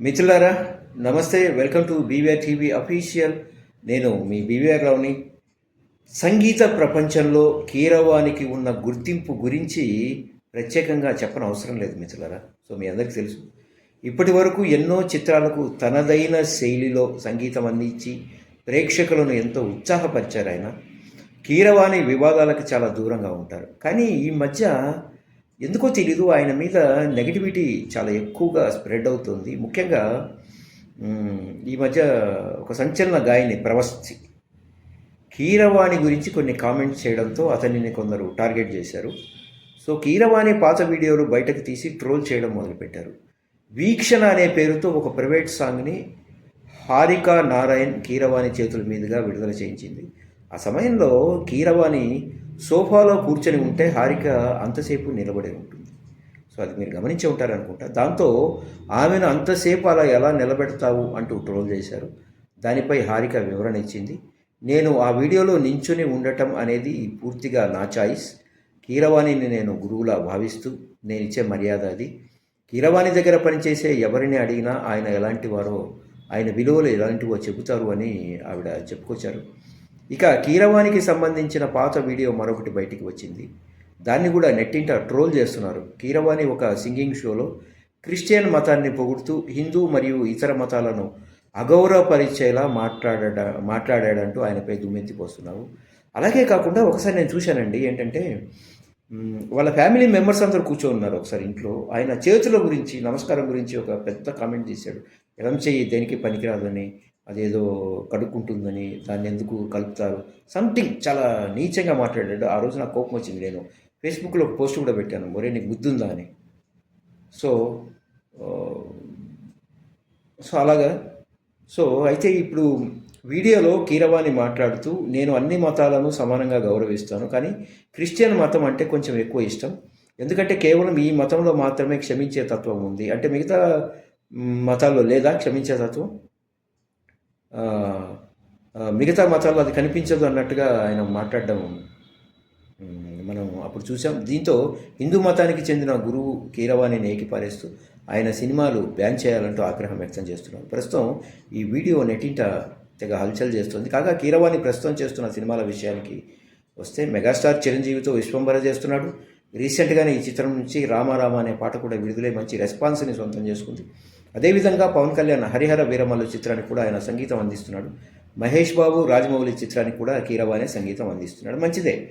మిత్రులారా నమస్తే welcome to BVR TV official. నేను మీ బీవీఆర్ రావుని. సంగీత ప్రపంచంలో కీరవానికి ఉన్న గుర్తింపు గురించి ప్రత్యేకంగా చెప్పని అవసరం లేదు మిత్రులారా. సో మీ అందరికీ తెలుసు. ఇప్పటి వరకు ఎన్నో చిత్రాలకు తనదైన శైలిలో సంగీతం అందించి ప్రేక్షకులను ఎంతో ఉత్సాహపరిచారు ఆయన. కీరవాణి వివాదాలకు చాలా దూరంగా ఉంటారు. కానీ ఈ మధ్య ఎందుకో తెలీదు ఆయన మీద నెగిటివిటీ చాలా ఎక్కువగా స్ప్రెడ్ అవుతుంది. ముఖ్యంగా ఈ మధ్య ఒక సంచలన గాయని ప్రవస్తి. కీరవాణి గురించి కొన్ని కామెంట్స్ చేయడంతో అతనిని కొందరు టార్గెట్ చేశారు. సో కీరవాణి పాత వీడియోలు బయటకు తీసి ట్రోల్ చేయడం మొదలుపెట్టారు. వీక్షణ అనే పేరుతో ఒక ప్రైవేట్ సాంగ్ని హారిక నారాయణ్ కీరవాణి చేతుల మీదుగా విడుదల చేయించింది. ఆ సమయంలో కీరవాణి సోఫాలో కూర్చొని ఉంటే హారిక అంతసేపు నిలబడి ఉంటుంది. సో అది మీరు గమనించి ఉంటారనుకుంటా. దాంతో ఆమెను అంతసేపు అలా ఎలా నిలబెడతావు అంటూ ట్రోల్ చేశారు. దానిపై హారిక వివరణ ఇచ్చింది. నేను ఆ వీడియోలో నించుని ఉండటం అనేది పూర్తిగా నా చాయిస్. కీరవాణిని నేను గురువులా భావిస్తూ నేను ఇచ్చే మర్యాద అది. కీరవాణి దగ్గర పనిచేసే ఎవరిని అడిగినా ఆయన ఎలాంటి వారో ఆయన విలువలు ఎలాంటివో చెబుతారు అని ఆవిడ చెప్పుకొచ్చారు. ఇక కీరవాణికి సంబంధించిన పాత వీడియో మరొకటి బయటికి వచ్చింది. దాన్ని కూడా నెట్టింట ట్రోల్ చేస్తున్నారు. కీరవాణి ఒక సింగింగ్ షోలో క్రిస్టియన్ మతాన్ని పొగుడుతూ హిందూ మరియు ఇతర మతాలను అగౌరవపరిచేలా మాట్లాడ మాట్లాడాడంటూ ఆయనపై దుమ్మెత్తిపోస్తున్నావు అలాగే కాకుండా ఒకసారి నేను చూశానండి ఏంటంటే వాళ్ళ ఫ్యామిలీ మెంబర్స్ అందరూ కూర్చో ఉన్నారు ఒకసారి ఇంట్లో. ఆయన చేతుల గురించి నమస్కారం గురించి ఒక పెద్ద కామెంట్ చేశాడు ఎడం చెయ్యి దేనికి పనికిరాదని అదేదో కడుక్కుంటుందని దాన్ని ఎందుకు కలుపుతారు? సంథింగ్ చాలా నీచంగా మాట్లాడాడు. ఆ రోజు నాకు కోపం వచ్చింది నేను. ఫేస్బుక్లో ఒక పోస్ట్ కూడా పెట్టాను. ఒరే నీకు గుద్దుందా అని. సో సో అలాగా. సో అయితే ఇప్పుడు వీడియోలో కీరవాణి మాట్లాడుతూ నేను అన్ని మతాలను సమానంగా గౌరవిస్తాను కానీ క్రిస్టియన్ మతం అంటే కొంచెం ఎక్కువ ఇష్టం. ఎందుకంటే కేవలం ఈ మతంలో మాత్రమే క్షమించే తత్వం ఉంది. అంటే మిగతా మతాల్లో లేదా క్షమించే తత్వం? మిగతా మతాల్లో అది కనిపించదు అన్నట్టుగా ఆయన మాట్లాడడం మనం అప్పుడు చూసాం. దీంతో హిందూ మతానికి చెందిన గురువు కీరవాణిని ఏకిపారేస్తూ ఆయన సినిమాలు బ్యాన్ చేయాలంటూ ఆగ్రహం వ్యక్తం చేస్తున్నారు. ప్రస్తుతం ఈ వీడియో నెటింట తెగ హల్చల్ చేస్తుంది. కాగా కీరవాణి ప్రస్తుతం చేస్తున్న సినిమాల విషయానికి వస్తే మెగాస్టార్ చిరంజీవితో విశ్వంబర చేస్తున్నాడు. రీసెంట్గానే ఈ చిత్రం నుంచి రామారామ అనే పాట కూడా విడుదలై మంచి రెస్పాన్స్ని సొంతం చేసుకుంది. అదేవిధంగా పవన్ కళ్యాణ్ హరిహర వీరమల్లు చిత్రానికి కూడా ఆయన సంగీతం అందిస్తున్నాడు. మహేష్ బాబు రాజమౌళి చిత్రానికి కూడా కీరవాణి సంగీతం అందిస్తున్నాడు. మంచిదే.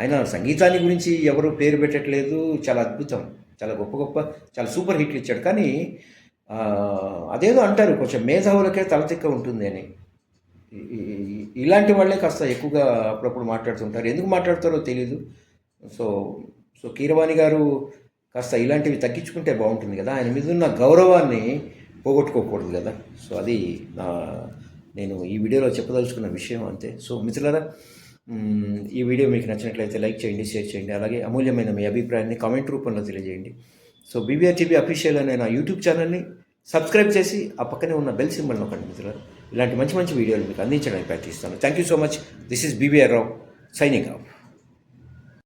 ఆయన సంగీతాన్ని గురించి ఎవరు పేరు పెట్టట్లేదు. చాలా అద్భుతం. చాలా గొప్ప గొప్ప చాలా సూపర్ హిట్లు ఇచ్చాడు. కానీ అదేదో అంటారు కొంచెం మేధావులకే తలతిక్క ఉంటుంది అని. ఇలాంటి వాళ్ళే కాస్త ఎక్కువగా అప్పుడప్పుడు మాట్లాడుతుంటారు. ఎందుకు మాట్లాడతారో తెలీదు. సో సో కీరవాణి గారు కాస్త ఇలాంటివి తగ్గించుకుంటే బాగుంటుంది కదా. ఆయన మీద ఉన్న గౌరవాన్ని పోగొట్టుకోకూడదు కదా. సో అది నా నేను ఈ వీడియోలో చెప్పదలుచుకున్న విషయం అంతే. సో మిత్రులారా ఈ వీడియో మీకు నచ్చినట్లయితే లైక్ చేయండి షేర్ చేయండి అలాగే అమూల్యమైన మీ అభిప్రాయాన్ని కామెంట్ రూపంలో తెలియజేయండి. సో బీబీఆర్ టీవీ అఫీషియల్ అనే నా యూట్యూబ్ ఛానల్ని సబ్స్క్రైబ్ చేసి ఆ పక్కనే ఉన్న బెల్ సింబల్ నొక్కండి మిత్రులారా. ఇలాంటి మంచి మంచి వీడియోలు మీకు అందించడానికి ప్రయత్నిస్తాను. Thank you so much this is BBR Rao signing off